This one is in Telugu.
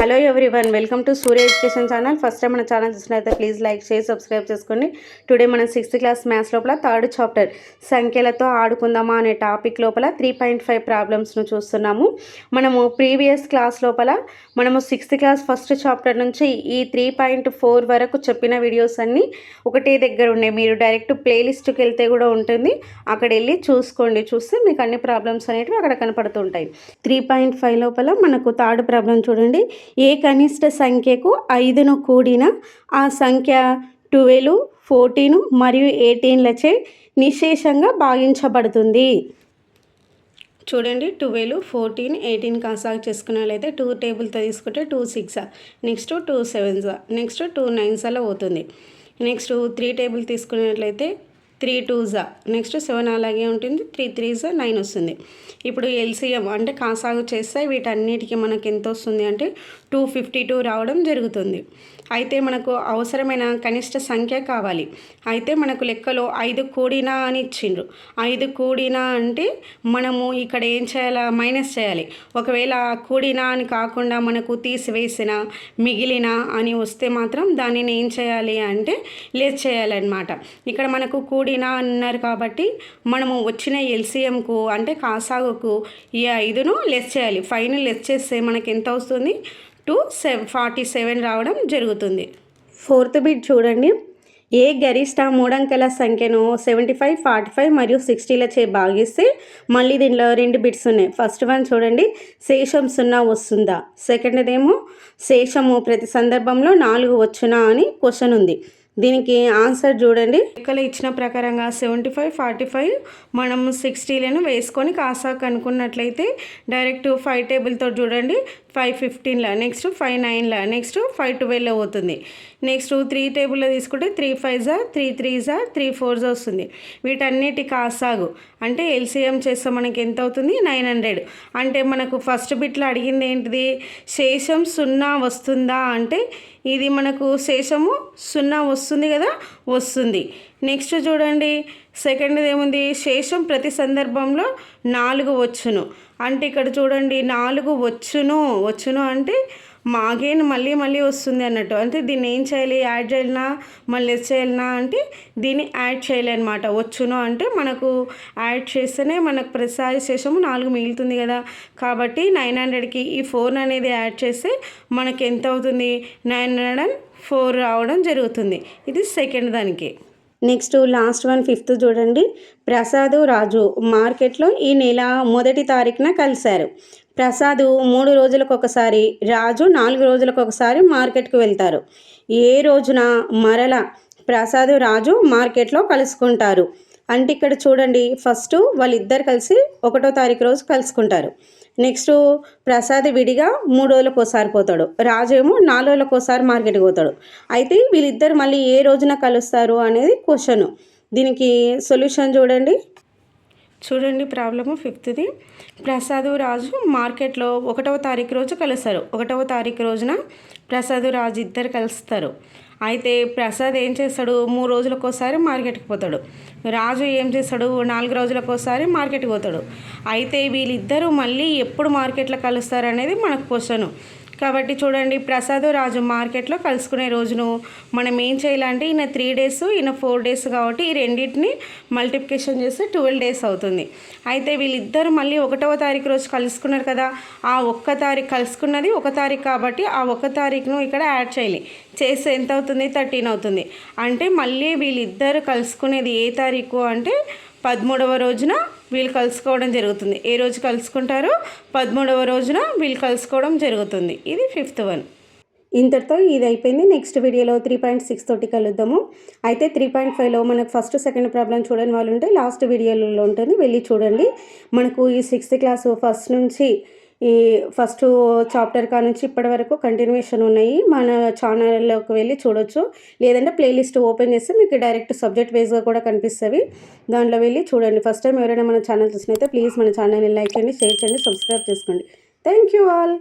Hello one welcome to Surya education channel. First time మన ఛానల్ చూసినట్లయితే ప్లీజ్ లైక్ చేసి సబ్స్క్రైబ్ చేసుకోండి టుడే మనం సిక్స్త్ క్లాస్ మ్యాథ్స్ లోపల థర్డ్ చాప్టర్ సంఖ్యలతో ఆడుకుందామా అనే టాపిక్ లోపల త్రీ పాయింట్ ఫైవ్ ప్రాబ్లమ్స్ను చూస్తున్నాము. మనము ప్రీవియస్ క్లాస్ లోపల మనము సిక్స్త్ క్లాస్ ఫస్ట్ చాప్టర్ నుంచి ఈ త్రీ పాయింట్ ఫోర్ వరకు చెప్పిన వీడియోస్ అన్నీ ఒకటే దగ్గర ఉన్నాయి. మీరు డైరెక్ట్ ప్లేలిస్ట్కి వెళ్తే కూడా ఉంటుంది. అక్కడ వెళ్ళి చూసుకోండి. చూస్తే మీకు అన్ని ప్రాబ్లమ్స్ అనేటివి అక్కడ కనపడుతుంటాయి. త్రీ పాయింట్ ఫైవ్ లోపల మనకు థర్డ్ ప్రాబ్లం చూడండి. ఏ కనిష్ట సంఖ్యకు ఐదును కూడిన ఆ సంఖ్య ట్వెల్వ్ ఫోర్టీన్ మరియు ఎయిటీన్లచే నిశేషంగా భావించబడుతుంది చూడండి ట్వెల్వ్ ఫోర్టీన్ ఎయిటీన్ కన్సాక్ట్ చేసుకున్నట్లయితే టూ టేబుల్తో తీసుకుంటే two six next two sevens next two nines అలా అవుతుంది నెక్స్ట్ త్రీ టేబుల్ తీసుకున్నట్లయితే త్రీ టూ జా. నెక్స్ట్ సెవెన్ అలాగే ఉంటుంది. త్రీ త్రీ జా నైన్ వస్తుంది. ఇప్పుడు ఎల్సిఎం అంటే కాసాగు చేస్తే వీటన్నిటికీ మనకు ఎంత వస్తుంది అంటే టూ ఫిఫ్టీ టూ రావడం జరుగుతుంది. అయితే మనకు అవసరమైన కనిష్ట సంఖ్య కావాలి. అయితే మనకు లెక్కలో ఐదు కూడినా అని ఇచ్చిండ్రు. ఐదు కూడినా అంటే మనము ఇక్కడ ఏం చేయాలా? మైనస్ చేయాలి. ఒకవేళ కూడినా అని కాకుండా మనకు తీసివేసిన మిగిలిన అని వస్తే మాత్రం దానిని ఏం చేయాలి అంటే లెస్ చేయాలన్నమాట. ఇక్కడ మనకు కూడి కూడినా అన్నారు కాబట్టి మనము వచ్చిన ఎల్సిఎంకు అంటే కాసాగుకు ఈ ఐదును లెస్ చేయాలి. ఫైవ్ని లెస్ చేస్తే మనకి ఎంత వస్తుంది? టూ సెవ్ ఫార్టీ సెవెన్ రావడం జరుగుతుంది. ఫోర్త్ బిట్ చూడండి. ఏ గరిష్ట మూడంకెల సంఖ్యను సెవెంటీ ఫైవ్ ఫార్టీ ఫైవ్ మరియు సిక్స్టీలచే భాగిస్తే మళ్ళీ దీనిలో రెండు బిట్స్ ఉన్నాయి. ఫస్ట్ వన్ చూడండి. శేషం సున్నా వస్తుందా? సెకండ్ ఏమో శేషము ప్రతి సందర్భంలో నాలుగు వచ్చునా అని క్వశ్చన్ ఉంది. దీనికి ఆన్సర్ చూడండి. లెక్కలు ఇచ్చిన ప్రకారంగా సెవెంటీ ఫైవ్ ఫార్టీ ఫైవ్ మనం సిక్స్టీలను వేసుకొని కాసా కనుక్కున్నట్లయితే డైరెక్ట్ ఫైవ్ టేబుల్తో చూడండి. ఫైవ్ ఫిఫ్టీన్లో నెక్స్ట్ ఫైవ్ నైన్లో నెక్స్ట్ ఫైవ్ ట్వెల్వ్లో పోతుంది. నెక్స్ట్ త్రీ టేబుల్లో తీసుకుంటే త్రీ ఫైవ్ జా త్రీ త్రీ జా త్రీ ఫోర్ జా వస్తుంది. వీటన్నిటి కాసాగు. అంటే ఎల్సీఎం చేస్తే మనకి ఎంత అవుతుంది? Nine hundred. అంటే మనకు ఫస్ట్ బిట్లో అడిగింది ఏంటిది? శేషం సున్నా వస్తుందా అంటే ఇది మనకు శేషము సున్నా వస్తుంది కదా వస్తుంది. నెక్స్ట్ చూడండి. సెకండ్ ఏముంది? శేషం ప్రతి సందర్భంలో నాలుగు వచ్చును. అంటే ఇక్కడ చూడండి నాలుగు వచ్చును. వచ్చును అంటే మాగేన్ మళ్ళీ మళ్ళీ వస్తుంది అన్నట్టు. అంటే దీన్ని ఏం చేయాలి? యాడ్ చేయాలనా? మళ్ళీ చేయాలనా? అంటే దీన్ని యాడ్ చేయాలి అనమాట వచ్చును అంటే మనకు యాడ్ చేస్తేనే మనకు ప్రసాద శేషము నాలుగు మిగులుతుంది కదా. కాబట్టి నైన్ హండ్రెడ్కి ఈ ఫోర్ అనేది యాడ్ చేస్తే మనకి ఎంత అవుతుంది? నైన్ హండ్రెడ్ అండ్ ఫోర్ రావడం జరుగుతుంది. ఇది సెకండ్ దానికి. నెక్స్ట్ లాస్ట్ వన్ ఫిఫ్త్ చూడండి. ప్రసాద్ రాజు మార్కెట్లో ఈ నెల మొదటి తారీఖున కలిశారు. ప్రసాద్ మూడు రోజులకు ఒకసారి రాజు నాలుగు రోజులకు ఒకసారి మార్కెట్కి వెళ్తారు. ఏ రోజున మరల ప్రసాద్ రాజు మార్కెట్లో కలుసుకుంటారు. అంటే ఇక్కడ చూడండి ఫస్ట్ వాళ్ళిద్దరు కలిసి ఒకటో తారీఖు రోజు కలుసుకుంటారు. నెక్స్ట్ ప్రసాద్ విడిగా మూడు రోజులకు ఒకసారి పోతాడు. రాజు ఏమో నాలుగు రోజులకు ఒకసారి మార్కెట్కి పోతాడు. అయితే వీళ్ళిద్దరు మళ్ళీ ఏ రోజున కలుస్తారు అనేది క్వశ్చన్. దీనికి సొల్యూషన్ చూడండి. చూడండి ప్రాబ్లము ఫిఫ్త్ది. ప్రసాదు రాజు మార్కెట్లో ఒకటవ తారీఖు రోజు కలుస్తారు. ఒకటవ తారీఖు రోజున ప్రసాద్ రాజు ఇద్దరు కలుస్తారు. అయితే ప్రసాద్ ఏం చేస్తాడు? మూడు రోజులకు ఒకసారి మార్కెట్కి పోతాడు. రాజు ఏం చేస్తాడు? నాలుగు రోజులకు ఒకసారి మార్కెట్కి పోతాడు. అయితే వీళ్ళిద్దరూ మళ్ళీ ఎప్పుడు మార్కెట్లో కలుస్తారు అనేది మనకు క్వశ్చన్. కాబట్టి చూడండి ప్రసాద్ రాజు మార్కెట్లో కలుసుకునే రోజును మనం ఏం చేయాలంటే ఈయన త్రీ డేస్ ఈయన ఫోర్ డేస్ కాబట్టి ఈ రెండింటిని మల్టిప్లికేషన్ చేస్తే ట్వెల్వ్ డేస్ అవుతుంది. అయితే వీళ్ళిద్దరు మళ్ళీ ఒకటవ తారీఖు రోజు కలుసుకున్నారు కదా ఆ ఒక్క తారీఖు కలుసుకున్నది ఒక తారీఖు కాబట్టి ఆ ఒక్క తారీఖును ఇక్కడ యాడ్ చేయాలి. చేస్తే ఎంత అవుతుంది? థర్టీన్ అవుతుంది. అంటే మళ్ళీ వీళ్ళిద్దరు కలుసుకునేది ఏ తారీఖు అంటే పదమూడవ రోజున వీళ్ళు కలుసుకోవడం జరుగుతుంది. ఏ రోజు కలుసుకుంటారో పదమూడవ రోజున వీళ్ళు కలుసుకోవడం జరుగుతుంది. ఇది ఫిఫ్త్ వన్. ఇంతటితో ఇది అయిపోయింది. నెక్స్ట్ వీడియోలో త్రీ పాయింట్ సిక్స్ తోటి కలుద్దాము. అయితే త్రీ పాయింట్ ఫైవ్లో మనకు ఫస్ట్ సెకండ్ ప్రాబ్లం చూడని వాళ్ళు ఉంటే లాస్ట్ వీడియోలో ఉంటుంది. వెళ్ళి చూడండి. మనకు ఈ సిక్స్త్ క్లాస్ ఫస్ట్ నుంచి ఈ ఫస్ట్ చాప్టర్ కా నుంచి ఇప్పటి వరకు కంటిన్యూషన్ ఉన్నాయి. మన ఛానల్లోకి వెళ్ళి చూడొచ్చు. లేదంటే ప్లేలిస్ట్ ఓపెన్ చేస్తే మీకు డైరెక్ట్ సబ్జెక్ట్ వైజ్గా కూడా కనిపిస్తుంది దాంట్లో వెళ్ళి చూడండి. ఫస్ట్ టైం ఎవరైనా మన ఛానల్ చూసినైతే ప్లీజ్ మన ఛానల్ని లైక్ చేయండి షేర్ చేయండి సబ్స్క్రైబ్ చేసుకోండి. Thank you all